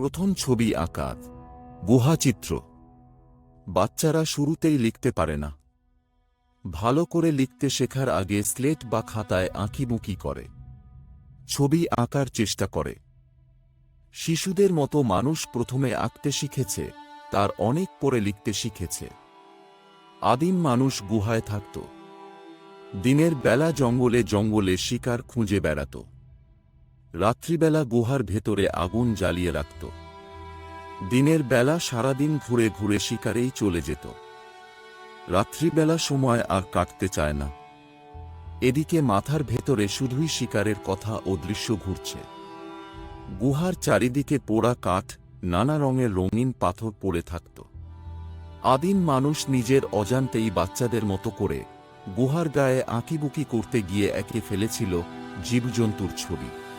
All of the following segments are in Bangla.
প্রথম ছবি আঁকা গুহাচিত্র বাচ্চারা শুরুতেই লিখতে পারে না। ভালো করে লিখতে শেখার আগে স্লেট বা খাতায় আঁকিবুকি করে। ছবি আঁকার চেষ্টা করে। শিশুদের মতো মানুষ প্রথমে আঁকতে শিখেছে, তার অনেক পরে লিখতে শিখেছে। আদিম মানুষ গুহায় থাকত। দিনের বেলা জঙ্গলে জঙ্গলে শিকার খুঁজে বেড়াত। রাত্রিবেলা গুহার ভেতরে আগুন জ্বালিয়ে রাখত। দিনের বেলা সারাদিন ঘুরে ঘুরে শিকারেই চলে যেত। রাত্রিবেলা সময় আর কাটতে চায় না। এদিকে মাথার ভেতরে শুধুই শিকারের কথা ও দৃশ্য ঘুরছে। গুহার চারিদিকে পোড়া কাঠ, নানা রঙের রঙিন পাথর পড়ে থাকত। আদিম মানুষ নিজের অজান্তেই বাচ্চাদের মতো করে গুহার গায়ে আঁকিবুকি করতে গিয়ে একে ফেলেছিল জীবজন্তুর ছবি।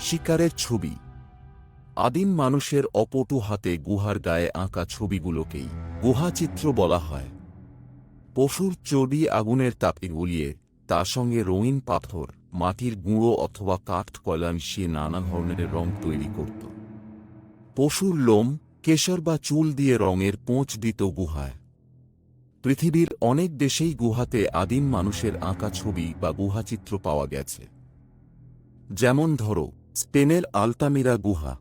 শিকারের ছবি। আদিম মানুষের অপটু হাতে গুহার গায়ে আঁকা ছবিগুলোকেই গুহাচিত্র বলা হয়। পশুর চর্বি আগুনের তাপে গলিয়ে তার সঙ্গে রঙিন পাথর, মাটির গুঁড়ো অথবা কাঠ, কয়লা মিশিয়ে নানা ধরনের রং তৈরি করত। পশুর লোম, কেশর বা চুল দিয়ে রঙের পোঁচ দিত গুহায়। পৃথিবীর অনেক দেশেই গুহাতে আদিম মানুষের আঁকা ছবি বা গুহাচিত্র পাওয়া গেছে। যেমন ধরো স্পেনের আলতামিরা গুহা।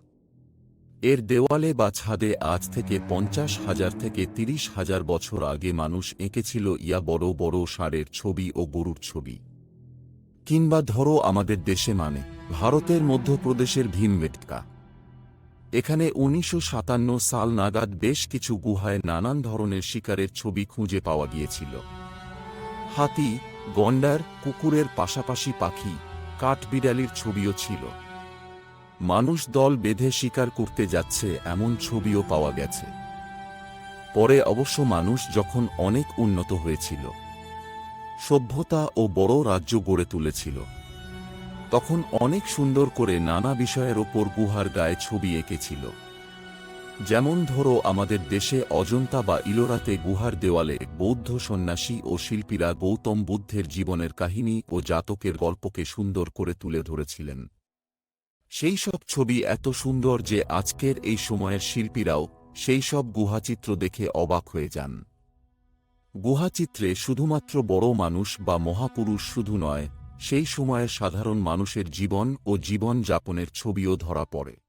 এর দেওয়ালে বা ছাদে আজ থেকে পঞ্চাশ হাজার থেকে তিরিশ হাজার বছর আগে মানুষ এঁকেছিল ইয়া বড় বড় ষাঁড়ের ছবি ও গরুর ছবি। কিংবা ধরো আমাদের দেশে মানে ভারতের মধ্যপ্রদেশের ভীমবেটকা। এখানে উনিশশো সাতান্ন সাল নাগাদ বেশ কিছু গুহায় নানান ধরনের শিকারের ছবি খুঁজে পাওয়া গিয়েছিল। হাতি, গন্ডার, কুকুরের পাশাপাশি পাখি, কাঠবিড়ালির ছবিও ছিল। মানুষ দল বেঁধে শিকার করতে যাচ্ছে এমন ছবিও পাওয়া গেছে। পরে অবশ্য মানুষ যখন অনেক উন্নত হয়েছিল, সভ্যতা ও বড় রাজ্য গড়ে তুলেছিল, তখন অনেক সুন্দর করে নানা বিষয়ের ওপর গুহার গায়ে ছবি এঁকেছিল। যেমন ধরো আমাদের দেশে অজন্তা বা ইলোরাতে গুহার দেওয়ালে বৌদ্ধ সন্ন্যাসী ও শিল্পীরা গৌতম বুদ্ধের জীবনের কাহিনী ও জাতকের গল্পকে সুন্দর করে তুলে ধরেছিলেন। সেই সব ছবি এত সুন্দর যে আজকের এই সময়ের শিল্পীরাও সেই সব গুহাচিত্র দেখে অবাক হয়ে যান। গুহাচিত্রে শুধুমাত্র বড় মানুষ বা মহাপুরুষ শুধু নয়, সেই সময়ের সাধারণ মানুষের জীবন ও জীবন যাপনের ছবিও ধরা পড়ে।